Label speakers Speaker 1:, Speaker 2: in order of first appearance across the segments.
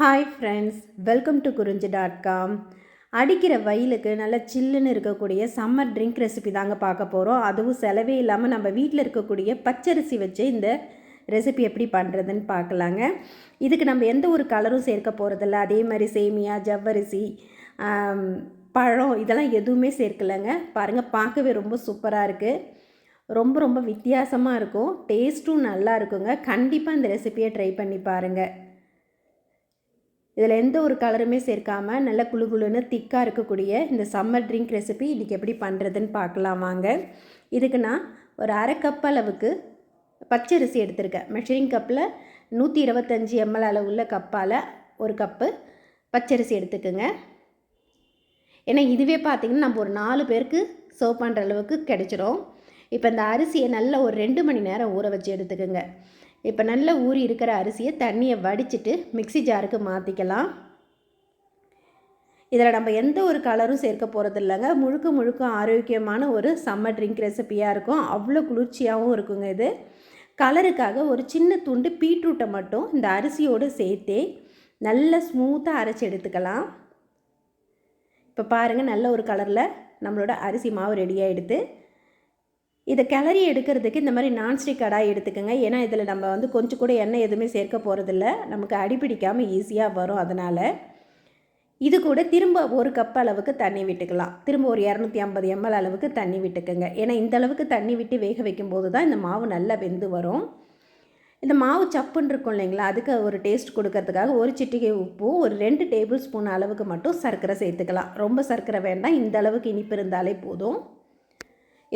Speaker 1: Hi friends welcome to Kurinji dot com அடிக்கிற வயலுக்கு நல்ல சில்லுன்னு இருக்கக்கூடிய சம்மர் ட்ரிங்க் ரெசிபி தாங்க பார்க்க போகிறோம் அதுவும் செலவே இல்லாமல் நம்ம வீட்டில் இருக்கக்கூடிய பச்சரிசி வச்சு இந்த ரெசிபி எப்படி பண்ணுறதுன்னு பார்க்கலாங்க. இதுக்கு நம்ம எந்த ஒரு கலரும் சேர்க்க போகிறதில்ல அதே மாதிரி சேமியா ஜவ்வரிசி பழம் இதெல்லாம் எதுவுமே சேர்க்கலைங்க. பாருங்கள் பார்க்கவே ரொம்ப சூப்பராக இருக்குது ரொம்ப ரொம்ப வித்தியாசமாக இருக்கும். டேஸ்ட்டும் நல்லா இருக்குங்க. கண்டிப்பாக இந்த ரெசிபியை ட்ரை பண்ணி பாருங்கள் இதில் எந்த ஒரு கலருமே சேர்க்காமல் நல்ல குளு குளுன்னு திக்காக இருக்கக்கூடிய இந்த சம்மர் ட்ரிங்க் ரெசிபி இன்றைக்கி எப்படி பண்ணுறதுன்னு பார்க்கலாம் வாங்க. இதுக்கு நான் ஒரு அரை கப் அளவுக்கு பச்சரிசி எடுத்திருக்கேன். மெஷரிங் கப்பில் நூற்றி இருபத்தஞ்சி எம்எல் அளவுள்ள கப்பால் ஒரு கப்பு பச்சரிசி எடுத்துக்கோங்க. ஏன்னா இதுவே பார்த்திங்கன்னா நம்ம ஒரு நாலு பேருக்கு சர்வ் பண்ணுற அளவுக்கு கிடச்சிரும். இப்போ இந்த அரிசியை நல்லா ஒரு ரெண்டு மணி நேரம் ஊற வச்சு எடுத்துக்கோங்க. இப்போ நல்ல ஊறி இருக்கிற அரிசியை தண்ணியை வடிச்சிட்டு மிக்ஸி ஜாருக்கு மாற்றிக்கலாம் இதில் நம்ம எந்த ஒரு கலரும் சேர்க்க போகிறது இல்லைங்க. முழுக்க முழுக்க ஆரோக்கியமான ஒரு சம்மர் ட்ரிங்க் ரெசிபியாக இருக்கும். அவ்வளோ குளிர்ச்சியாகவும் இருக்குங்க இது. கலருக்காக ஒரு சின்ன துண்டு பீட்ரூட்டை மட்டும் இந்த அரிசியோடு சேர்த்தே நல்லா ஸ்மூத்தாக அரைச்சி எடுத்துக்கலாம். இப்போ பாருங்கள் நல்ல ஒரு கலரில் நம்மளோட அரிசி மாவு ரெடி ஆகிடுது இதை கிளறி எடுக்கிறதுக்கு இந்த மாதிரி நான்ஸ்டிக் கடாய் எடுத்துக்கோங்க. ஏன்னா இதில் நம்ம வந்து கொஞ்சம் கூட எண்ணெய் எதுவுமே சேர்க்க போகிறதில்ல நமக்கு அடிப்பிடிக்காமல் ஈஸியாக வரும் அதனால். இது கூட திரும்ப ஒரு கப் அளவுக்கு தண்ணி விட்டுக்கலாம். திரும்ப ஒரு இரநூத்தி ஐம்பது எம்எல் அளவுக்கு தண்ணி விட்டுக்கோங்க. ஏன்னா இந்த அளவுக்கு தண்ணி விட்டு வேக வைக்கும்போது தான் இந்த மாவு நல்லா வெந்து வரும். இந்த மாவு சப்புன்னு இருக்கும் இல்லைங்களா? அதுக்கு ஒரு டேஸ்ட் கொடுக்கறதுக்காக ஒரு சிட்டிகை உப்பும் ஒரு ரெண்டு டேபிள் ஸ்பூன் அளவுக்கு மட்டும் சர்க்கரை சேர்த்துக்கலாம். ரொம்ப சர்க்கரை வேண்டாம். இந்த அளவுக்கு இனிப்பு இருந்தாலே போதும்.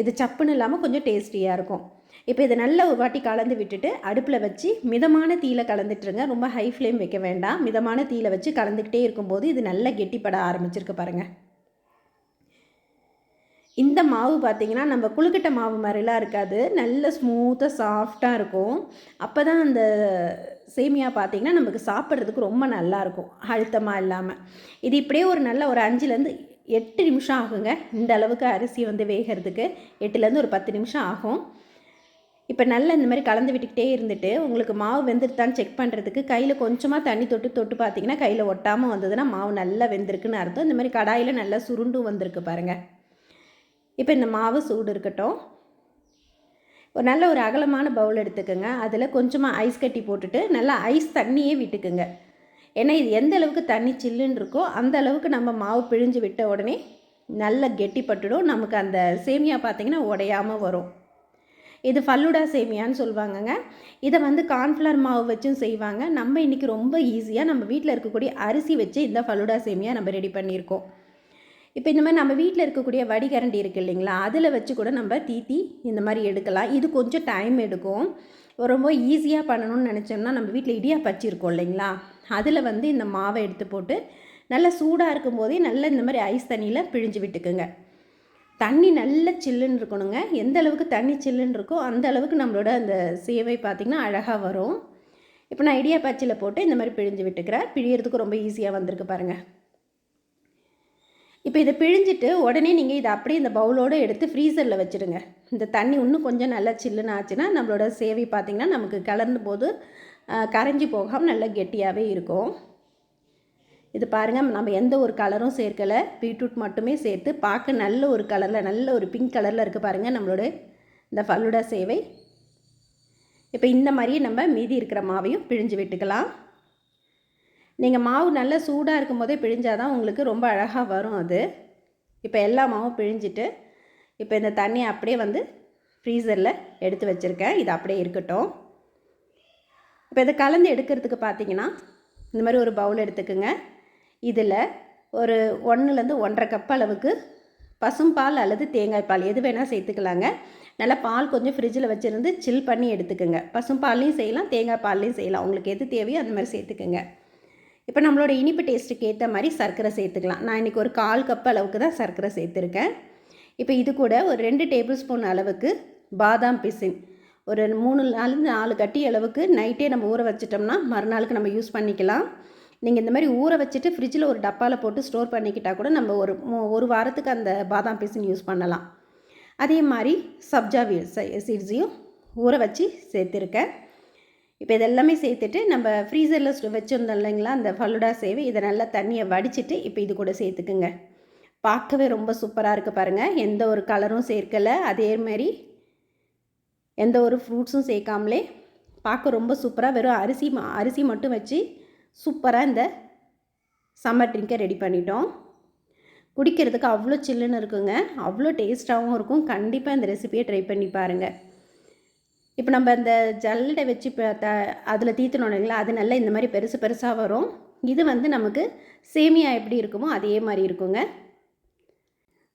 Speaker 1: இது சப்புன்னு இல்லாமல் கொஞ்சம் டேஸ்டியாக இருக்கும். இப்போ இதை நல்ல ஒரு வாட்டி கலந்து விட்டுட்டு அடுப்பில் வச்சு மிதமான தீயில கலந்துட்டுருங்க. ரொம்ப ஹை ஃப்ளேம் வைக்க வேண்டாம். மிதமான தீயில வச்சு கலந்துக்கிட்டே இருக்கும்போது இது நல்லா கெட்டிப்பட ஆரம்பிச்சிருக்கு பாருங்கள் இந்த மாவு பார்த்தீங்கன்னா நம்ம குழுக்கட்டை மாவு மாதிரிலாம் இருக்காது. நல்ல ஸ்மூத்தாக சாஃப்டாக இருக்கும். அப்போ தான் அந்த சேமியா பார்த்திங்கன்னா நமக்கு சாப்பிட்றதுக்கு ரொம்ப நல்லாயிருக்கும் அழுத்தமாக இல்லாமல் இது இப்படியே ஒரு நல்ல ஒரு அஞ்சுலேருந்து எட்டு நிமிஷம் ஆகுங்க. இந்த அளவுக்கு அரிசி வந்து வேகிறதுக்கு. எட்டுலேருந்து ஒரு பத்து நிமிஷம் ஆகும். இப்போ நல்லா இந்த மாதிரி கலந்து விட்டுக்கிட்டே இருந்துட்டு உங்களுக்கு மாவு வெந்துருத்தான்னு செக் பண்ணுறதுக்கு கையில் கொஞ்சமாக தண்ணி தொட்டு தொட்டு பார்த்தீங்கன்னா கையில் ஒட்டாமல் வந்ததுன்னா மாவு நல்லா வெந்திருக்குன்னு அர்த்தம். இந்த மாதிரி கடாயில் நல்லா சுருண்டும் வந்திருக்கு பாருங்கள் இப்போ இந்த மாவு சூடு இருக்கட்டும். ஒரு நல்ல ஒரு அகலமான பவுல் எடுத்துக்கோங்க. அதில் கொஞ்சமாக ஐஸ் கட்டி போட்டுட்டு நல்லா ஐஸ் தண்ணியே விட்டுக்குங்க. ஏன்னா இது எந்த அளவுக்கு தண்ணி சில்லுன்னு இருக்கோ அந்த அளவுக்கு நம்ம மாவு பிழிஞ்சு விட்ட உடனே நல்லா கெட்டிப்பட்டுடும். நமக்கு அந்த சேமியா பார்த்திங்கன்னா உடையாமல் வரும். இது ஃபல்லுடா சேமியான்னு சொல்லுவாங்கங்க. இதை வந்து கார்ன்ஃப்ளவர் மாவு வச்சும் செய்வாங்க. நம்ம இன்றைக்கி ரொம்ப ஈஸியாக நம்ம வீட்டில் இருக்கக்கூடிய அரிசி வச்சு இந்த ஃபல்லுடா சேமியா நம்ம ரெடி பண்ணியிருக்கோம். இப்போ இந்த மாதிரி நம்ம வீட்டில் இருக்கக்கூடிய வடிகரண்டி இருக்குது இல்லைங்களா? அதில் வச்சு கூட நம்ம தீத்தி இந்த மாதிரி எடுக்கலாம். இது கொஞ்சம் டைம் எடுக்கும். ரொம்ப ஈஸியாக பண்ணணும்னு நினச்சோம்னா நம்ம வீட்டில் இடியாப்பச்சி இருக்கும் இல்லைங்களா? அதில் வந்து இந்த மாவை எடுத்து போட்டு நல்லா சூடாக இருக்கும்போதே நல்லா இந்த மாதிரி ஐஸ் தண்ணியில் பிழிஞ்சு விட்டுக்குங்க. தண்ணி நல்ல சில்லுன்னு இருக்கணுங்க. எந்த அளவுக்கு தண்ணி சில்லுன்னு இருக்கோ அந்த அளவுக்கு நம்மளோட அந்த சேவை பார்த்திங்கன்னா அழகாக வரும். இப்போ நான் இடியாப்பச்சியில் போட்டு இந்த மாதிரி பிழிஞ்சு விட்டுக்கிறேன். பிழியறதுக்கு ரொம்ப ஈஸியாக வந்திருக்கு பாருங்கள் இப்போ இதை பிழிஞ்சிட்டு உடனே நீங்கள் இதை அப்படியே இந்த பவுலோடு எடுத்து ஃப்ரீசரில் வச்சுடுங்க இந்த தண்ணி இன்னும் கொஞ்சம் நல்லா சில்லுன்னு ஆச்சுன்னா நம்மளோட சேவை பார்த்திங்கன்னா நமக்கு கலர்ந்த போது கரைஞ்சி போகாமல் நல்லா கெட்டியாகவே இருக்கும். இது பாருங்கள் நம்ம எந்த ஒரு கலரும் சேர்க்கலை. பீட்ரூட் மட்டுமே சேர்த்து பார்க்க நல்ல ஒரு கலரில் நல்ல ஒரு பிங்க் கலரில் இருக்குது பாருங்கள் நம்மளோட இந்த ஃபல்லுடா சேவை. இப்போ இந்த மாதிரியே நம்ம மீதி இருக்கிற மாவையும் பிழிஞ்சு விட்டுக்கலாம். நீங்கள் மாவு நல்லா சூடாக இருக்கும் போதே பிழிஞ்சாதான் உங்களுக்கு ரொம்ப அழகாக வரும் அது. இப்போ எல்லா மாவும் பிழிஞ்சிட்டு இப்போ இந்த தண்ணியை அப்படியே வந்து ஃப்ரீசரில் எடுத்து வச்சுருக்கேன். இது அப்படியே இருக்கட்டும். இப்போ இதை கலந்து எடுக்கிறதுக்கு பார்த்தீங்கன்னா இந்த மாதிரி ஒரு பவுல் எடுத்துக்கோங்க. இதில் ஒரு ஒன்றுலேருந்து ஒன்றரை கப் அளவுக்கு பசும்பால் அல்லது தேங்காய் பால் எது வேணால் சேர்த்துக்கலாங்க. நல்லா பால் கொஞ்சம் ஃப்ரிட்ஜில் வச்சுருந்து சில் பண்ணி எடுத்துக்கோங்க. பசும்பால்லையும் செய்யலாம் தேங்காய் பால்லையும் செய்யலாம். உங்களுக்கு எது தேவையோ அந்த மாதிரி சேர்த்துக்கோங்க. இப்போ நம்மளோட இனிப்பு டேஸ்ட்டுக்கு ஏற்ற மாதிரி சர்க்கரை சேர்த்துக்கலாம். நான் இன்றைக்கி ஒரு கால் கப் அளவுக்கு தான் சர்க்கரை சேர்த்துருக்கேன். இப்போ இது கூட ஒரு ரெண்டு டேபிள் ஸ்பூன் அளவுக்கு பாதாம் பிசின். ஒரு மூணு நாலு நாலு கட்டி அளவுக்கு நைட்டே நம்ம ஊற வச்சிட்டோம்னா மறுநாளுக்கு நம்ம யூஸ் பண்ணிக்கலாம். நீங்கள் இந்த மாதிரி ஊற வச்சுட்டு ஃப்ரிட்ஜில் ஒரு டப்பாவில் போட்டு ஸ்டோர் பண்ணிக்கிட்டால் கூட நம்ம ஒரு ஒரு வாரத்துக்கு அந்த பாதாம் பிசின் யூஸ் பண்ணலாம். அதே மாதிரி சப்ஜா சீட்ஸையும் ஊற வச்சு சேர்த்துருக்கேன். இப்போ இதெல்லாமே சேர்த்துட்டு நம்ம ஃப்ரீசரில் வச்சுருந்தோம் இல்லைங்களா? அந்த ஃபலுடா சேவை. இதை நல்லா தண்ணியை வடிச்சிட்டு இப்போ இது கூட சேர்த்துக்குங்க. பார்க்கவே ரொம்ப சூப்பராக இருக்குது பாருங்கள் எந்த ஒரு கலரும் சேர்க்கலை. அதே மாதிரி எந்த ஒரு ஃப்ரூட்ஸும் சேர்க்காமலே பார்க்க ரொம்ப சூப்பராக வெறும் அரிசி மா அரிசி மட்டும் வச்சு சூப்பராக இந்த சம்மர் ட்ரிங்கை ரெடி பண்ணிட்டோம். குடிக்கிறதுக்கு அவ்வளோ சில்லுன்னு இருக்குங்க. அவ்வளோ டேஸ்ட்டாகவும் இருக்கும். கண்டிப்பாக இந்த ரெசிபியை ட்ரை பண்ணி பாருங்கள் இப்போ நம்ம இந்த ஜல்லடை வச்சு இப்போ த அதில் தீத்தணும் இல்லைங்களா? அது நல்லா இந்த மாதிரி பெருசு பெருசாக வரும். இது வந்து நமக்கு சேமியா எப்படி இருக்குமோ அதே மாதிரி இருக்குங்க.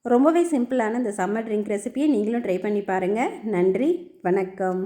Speaker 1: ரொம்பவே சிம்பிளான இந்த சம்மர் ட்ரிங்க் ரெசிபியை நீங்களும் ட்ரை பண்ணி பாருங்கள் நன்றி வணக்கம்.